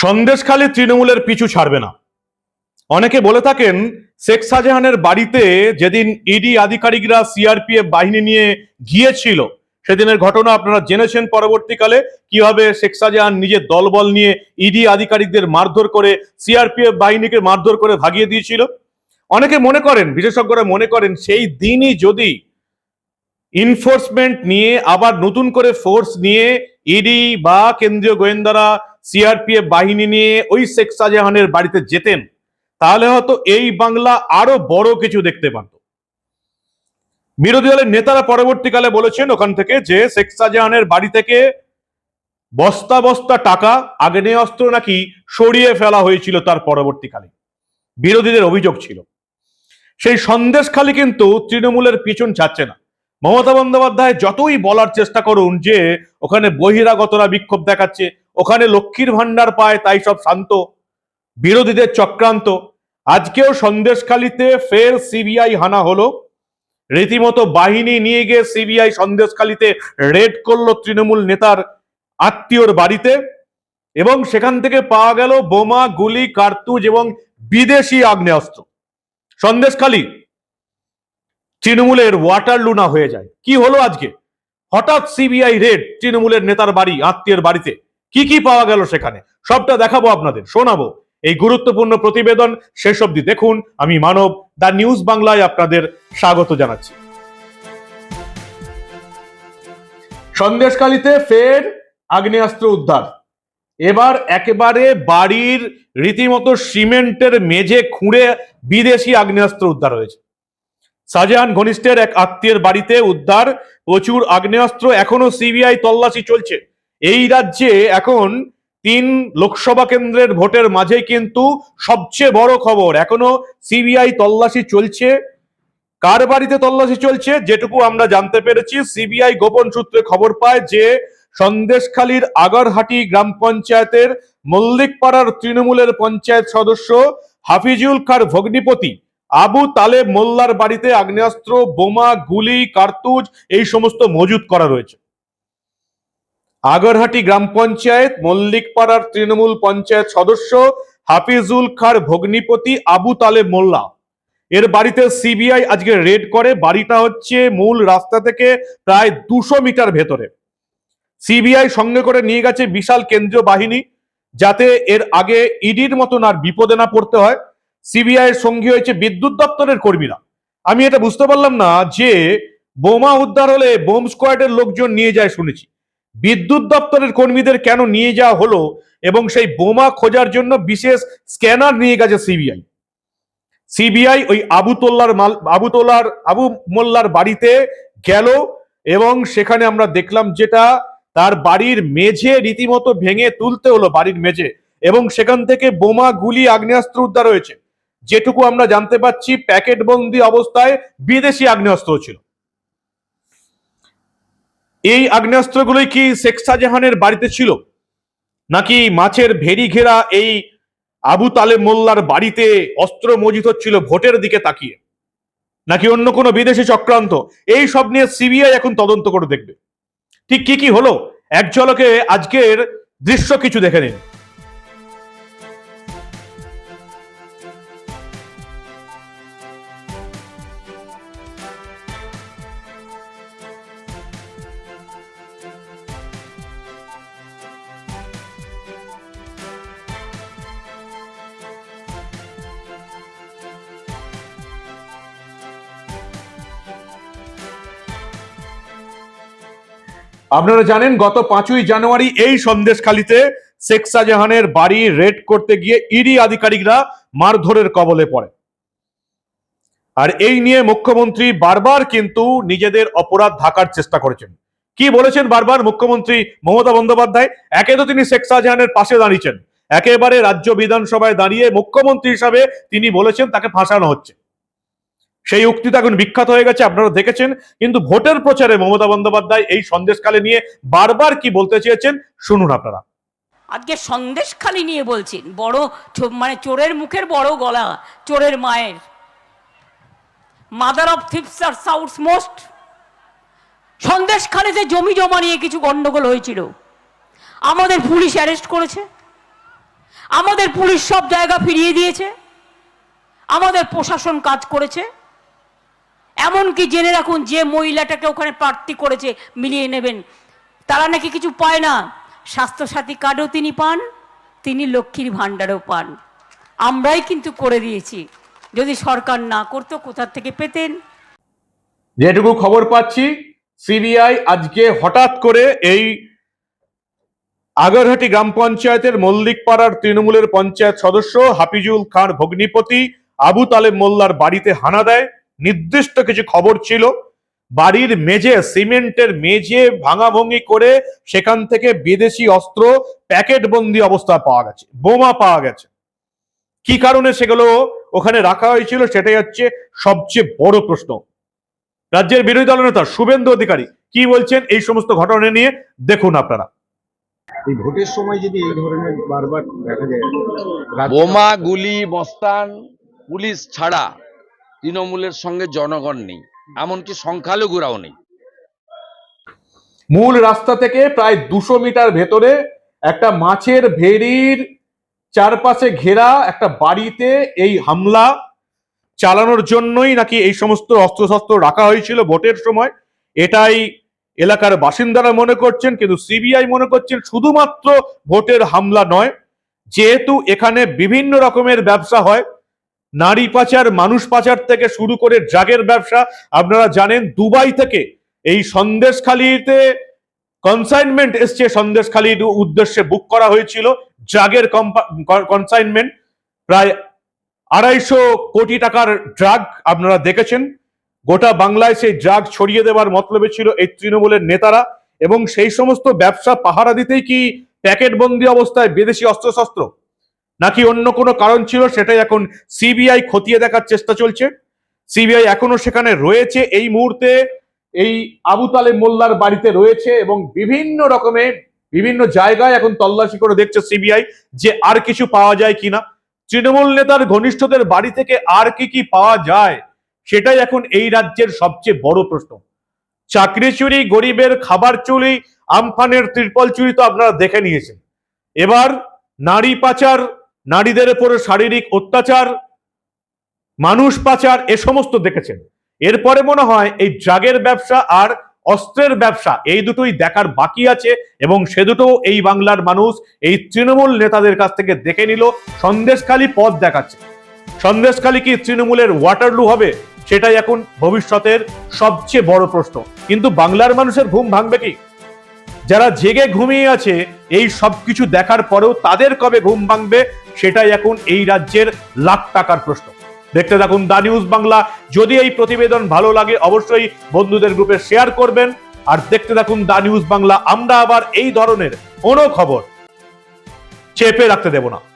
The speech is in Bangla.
সন্দেশখালী তৃণমূলের পিছু ছাড়বে না। অনেকে বলে থাকেন, শেখ শাহজাহানের বাড়িতে যেদিন ইডি আধিকারিকরা সিআরপিএফ বাহিনী নিয়ে গিয়েছিল, সেদিনের ঘটনা আপনারা জেনেছেন পরবর্তীকালে, কীভাবে শেখ শাহজাহান নিজের দলবল নিয়ে ইডি আধিকারিকদের মারধর করে সিআরপিএফ বাহিনীকে মারধর করে ভাগিয়ে দিয়েছিল। অনেকে মনে করেন, বিশেষজ্ঞরা মনে করেন, সেই দিনই যদি ইনফোর্সমেন্ট নিয়ে আবার নতুন করে ফোর্স নিয়ে ইডি বা কেন্দ্রীয় গোয়েন্দারা সিআরপিএফ বাহিনী নিয়ে ওই শেখ শাহজাহানের বাড়িতে যেতেন, তাহলে হয়তো এই বাংলা আরও বড় কিছু দেখতে পারত। বিরোধী দলের নেতারা পরবর্তীকালে বলেছেন ওখান থেকে যে শেখ শাহজাহানের বাড়ি থেকে বস্তা বস্তা টাকা আগ্নেয়াস্ত্র নাকি সরিয়ে ফেলা হয়েছিল তার পরবর্তীকালে। বিরোধীদের অভিযোগ ছিল। সেই সন্দেশখালি কিন্তু তৃণমূলের পিছন ছাড়ছে না। মমতা বন্দ্যোপাধ্যায় যতই বলার চেষ্টা করুন যে ওখানে বহিরাগতরা বিক্ষোভ দেখাচ্ছে ওখানে লক্ষ্মীর ভান্ডার পায়, তাই সব শান্ত। বিরোধীদের চক্রান্ত। আজকেও সন্দেশখালিতে ফের সিবিআই হানা হলো। রীতিমতো বাহিনী নিয়ে গিয়ে সিবিআই সন্দেশখালিতে রেড করল তৃণমূল নেতার আত্মীয়র বাড়িতে এবং সেখান থেকে পাওয়া গেল বোমা, গুলি, কার্তুজ এবং বিদেশি আগ্নেয়াস্ত্র। সন্দেশখালী তৃণমূলের ওয়াটার লুনা হয়ে যায়। কি হলো আজকে? হঠাৎ সিবিআই রেড তৃণমূলের নেতার বাড়ি, আত্মীয়ের বাড়িতে। কি কি পাওয়া গেল সেখানে? সবটা দেখাবো আপনাদের, শোনাবো। এই গুরুত্বপূর্ণ প্রতিবেদন শেষ অবধি দেখুন। আমি মানব, দা নিউজ বাংলায় আপনাদের স্বাগত জানাচ্ছি। সন্দেশকালীতে ফের আগ্নেয়াস্ত্র উদ্ধার। এবার একেবারে বাড়ির রীতিমতো সিমেন্টের মেঝে খুঁড়ে বিদেশি আগ্নেয়াস্ত্র উদ্ধার হয়েছে। শাহজাহান ঘনিষ্ঠের এক আত্মীয়ের বাড়িতে উদ্ধার প্রচুর আগ্নেয়াস্ত্র। এখনও সিবিআই তল্লাশি চলছে। এই রাজ্যে এখন তিন লোকসভা কেন্দ্রের ভোটের মাঝে কিন্তু সবচেয়ে বড় খবর। এখনও সিবিআই তল্লাশি চলছে। কার বাড়িতে তল্লাশি চলছে যেটুকু আমরা জানতে পেরেছি, সিবিআই গোপন সূত্রে খবর পায় যে সন্দেশখালীর আগরহাটি গ্রাম পঞ্চায়েতের মল্লিকপাড়ার তৃণমূলের পঞ্চায়েত সদস্য হাফিজুল খার ভগ্নিপতি আবু তালেব মোল্লার বাড়িতে আগ্নেয়াস্ত্র, বোমা, গুলি, কার্তুজ এই সমস্ত মজুত করা রয়েছে। আগরহাটি গ্রাম পঞ্চায়েত, মল্লিকপাড়ার তৃণমূল পঞ্চায়েত সদস্য হাফিজুল খার ভগ্নিপতি আবু তালে মোল্লা। এর বাড়িতে সিবিআই আজকে রেড করে, বাড়িটা হচ্ছে মূল রাস্তা থেকে প্রায় দুশো মিটার ভেতরে। সিবিআই সঙ্গে করে নিয়ে গেছে বিশাল কেন্দ্রীয় বাহিনী, যাতে এর আগে ইডির মতন আর বিপদে না পড়তে হয়। সিবিআই এর সঙ্গী হয়েছে বিদ্যুৎ দপ্তরের কর্মীরা। আমি এটা বুঝতে পারলাম না যে বোমা উদ্ধার হলে বোম স্কোয়াডের লোকজন নিয়ে যায় শুনেছি। বিদ্যুৎ দপ্তরের কর্মীদের কেন নিয়ে যাওয়া হলো এবং সেই বোমা খোঁজার জন্য বিশেষ স্ক্যানার নিয়ে গেছে সিবিআই? সিবিআই ওই আবু তোল্লার মাল, আবু তোলার আবু মোল্লার বাড়িতে গেল এবং সেখানে আমরা দেখলাম যেটা তার বাড়ির মেঝে রীতিমতো ভেঙে তুলতে হলো, বাড়ির মেঝে। এবং সেখান থেকে বোমা গুলি আগ্নেয়াস্ত্র উদ্ধার হয়েছে। যেটুকু আমরা জানতে পাচ্ছি প্যাকেট বন্দি অবস্থায় বিদেশি আগ্নেয়াস্ত্র ছিল। এই আগ্নেয়াস্ত্রগুলোই কি শেখ শাহজাহানের বাড়িতে ছিল? নাকি মাছের ভেরি ঘেরা এই আবু তালে মোল্লার বাড়িতে অস্ত্র মজুত হচ্ছিল ভোটের দিকে তাকিয়ে? নাকি অন্য কোনো বিদেশি চক্রান্ত? এই সব নিয়ে সিবিআই এখন তদন্ত করে দেখবে। ঠিক কি কি হলো? এক ঝলকে আজকের দৃশ্য কিছু দেখে নিন। আপনারা জানেন, গত পাঁচই জানুয়ারি এই সন্দেশখালিতে শেখ শাহজাহানের বাড়ি রেড করতে গিয়ে ইডি আধিকারিকরা মারধরের কবলে পড়ে। আর এই নিয়ে মুখ্যমন্ত্রী বারবার কিন্তু নিজেদের অপরাধ ঢাকার চেষ্টা করেছেন। কি বলেছেন বারবার মুখ্যমন্ত্রী মমতা বন্দ্যোপাধ্যায়? একে তো তিনি শেখ শাহজাহানের পাশে দাঁড়িয়েছেন। একেবারে রাজ্য বিধানসভায় দাঁড়িয়ে মুখ্যমন্ত্রী হিসাবে তিনি বলেছেন, তাকে ফাঁসানো হচ্ছে। সেই উক্তি তো এখন বিখ্যাত হয়ে গেছে, আপনারা দেখেছেন। কিন্তু ভোটের প্রচারে মমতা বন্দ্যোপাধ্যায় এই সন্দেশকালে নিয়ে বারবার কি বলতে চেয়েছেন, শুনুন আপনারা। আজকে সন্দেশখালি নিয়ে বলছেন, বড় মানে চোরের মুখের বড় গলা, চোরের মায়ের। মাদার অফ থিপস আর সাউথ মোস্ট সন্দেশখালিতে জমি জমা নিয়ে কিছু গন্ডগোল হয়েছিল। আমাদের পুলিশ অ্যারেস্ট করেছে। আমাদের পুলিশ সব জায়গা ফিরিয়ে দিয়েছে। আমাদের প্রশাসন কাজ করেছে। এমনকি জেনে রাখুন যে মহিলাটাকে ওখানে প্রার্থী করেছে, মিলিয়ে নেবেন। তারা নাকি কিছু পায় না। স্বাস্থ্যসাথী কার্ডও তিনি পান, তিনি লক্ষ্মীর ভাণ্ডারও পান। আমরাই কিন্তু করে দিয়েছি। যদি সরকার না করতো কোথার থেকে পেতেন? যেটুকু খবর পাচ্ছি, সিবিআই আজকে হঠাৎ করে এই আগরহাটি গ্রাম পঞ্চায়েতের মল্লিকপাড়ার তৃণমূলের পঞ্চায়েত সদস্য হাফিজুল খান ভগ্নিপতি আবু তালেব মোল্লার বাড়িতে হানা দেয়। নির্দিষ্ট কিছু খবর ছিল। বাড়ির মেঝে সিমেন্টের মেঝে ভাঙাভঙ্গি করে সেখান থেকে বিদেশি অস্ত্র প্যাকেট বন্দি অবস্থায় পাওয়া গেছে বোমা পাওয়া গেছে। কি কারণে সেগুলো ওখানে রাখা হয়েছিল সেটাই হচ্ছে সবচেয়ে বড় প্রশ্ন। রাজ্যের বিরোধী দলনেতা শুভেন্দু অধিকারী কি বলছেন এই সমস্ত ঘটনা নিয়ে দেখুন আপনারা। এই ভোটের সময় যদি এই ধরনের বারবার দেখা যায় বোমা গুলি মস্তান পুলিশ ছাড়া তৃণমূলের সঙ্গে জনগণ নেই, এমনকি সংখ্যালঘুরাও নেই। মূল রাস্তা থেকে প্রায় দুশো মিটার ভেতরে একটা মাছের ভেড়ির চারপাশে ঘেরা একটা বাড়িতে এই হামলা চালানোর জন্যই নাকি এই সমস্ত অস্ত্রশস্ত্র রাখা হয়েছিল ভোটের সময়। এটাই এলাকার বাসিন্দারা মনে করছেন, কিন্তু সিবিআই মনে করছেন শুধুমাত্র ভোটের হামলা নয়, যেহেতু এখানে বিভিন্ন রকমের ব্যবসা হয় নারী পাচার, মানুষ পাচার থেকে শুরু করে ড্রাগের ব্যবসা। আপনারা জানেন, দুবাই থেকে এই সন্দেশখালিতে কনসাইনমেন্ট এসছে। সন্দেশখালির উদ্দেশ্যে বুক করা হয়েছিল ড্রাগের কনসাইনমেন্ট প্রায় আড়াইশো কোটি টাকার ড্রাগ আপনারা দেখেছেন। গোটা বাংলায় সেই ড্রাগ ছড়িয়ে দেওয়ার মতলবে ছিল এই তৃণমূলের নেতারা। এবং সেই সমস্ত ব্যবসা পাহারা দিতেই কি প্যাকেট বন্দি অবস্থায় বিদেশি অস্ত্রশস্ত্র? নাকি অন্য কোনো কারণ ছিল সেটাই এখন সিবিআই খতিয়ে দেখার চেষ্টা চলছে? সিবিআই এখনও সেখানে রয়েছে এই মুহূর্তে, এই আবু তালেব মোল্লার বাড়িতে রয়েছে এবং বিভিন্ন রকমের বিভিন্ন জায়গায় এখন তল্লাশি করে দেখছে সিবিআই যে আর কিছু পাওয়া যায় কিনা। তৃণমূল নেতার ঘনিষ্ঠদের বাড়ি থেকে আর কি কি পাওয়া যায়, সেটাই এখন এই রাজ্যের সবচেয়ে বড় প্রশ্ন। চাকরি চুরি, গরিবের খাবার চুরি, আমফানের ত্রিপল চুরি তো আপনারা দেখে নিয়েছেন। এবার নারী পাচার নারীদের উপর শারীরিক অত্যাচার, মানুষ পাচার, এ সমস্ত দেখেছেন। এরপরে মনে হয় এই ড্রাগের ব্যবসা আর অস্ত্রের ব্যবসা, এই দুটোই দেখার বাকি আছে এবং সে দুটো এই বাংলার মানুষ, এই তৃণমূল নেতাদের কাছ থেকে দেখে নিল, সন্দেশখালী পথ দেখাচ্ছে। সন্দেশখালী কি তৃণমূলের ওয়াটারলু হবে, সেটাই এখন ভবিষ্যতের সবচেয়ে বড় প্রশ্ন। কিন্তু বাংলার মানুষের ঘুম ভাঙবে কি? যারা জেগে ঘুমিয়ে আছে, এই সব কিছু দেখার পরেও তাদের কবে ঘুম ভাঙবে সেটাই এখন এই রাজ্যের লাখ টাকার প্রশ্ন। দেখতে থাকুন দা নিউজ বাংলা। যদি এই প্রতিবেদন ভালো লাগে, অবশ্যই বন্ধুদের গ্রুপে শেয়ার করবেন। আর দেখতে থাকুন দা নিউজ বাংলা। আমরা আবার এই ধরনের কোনো খবর চেপে রাখতে দেব না।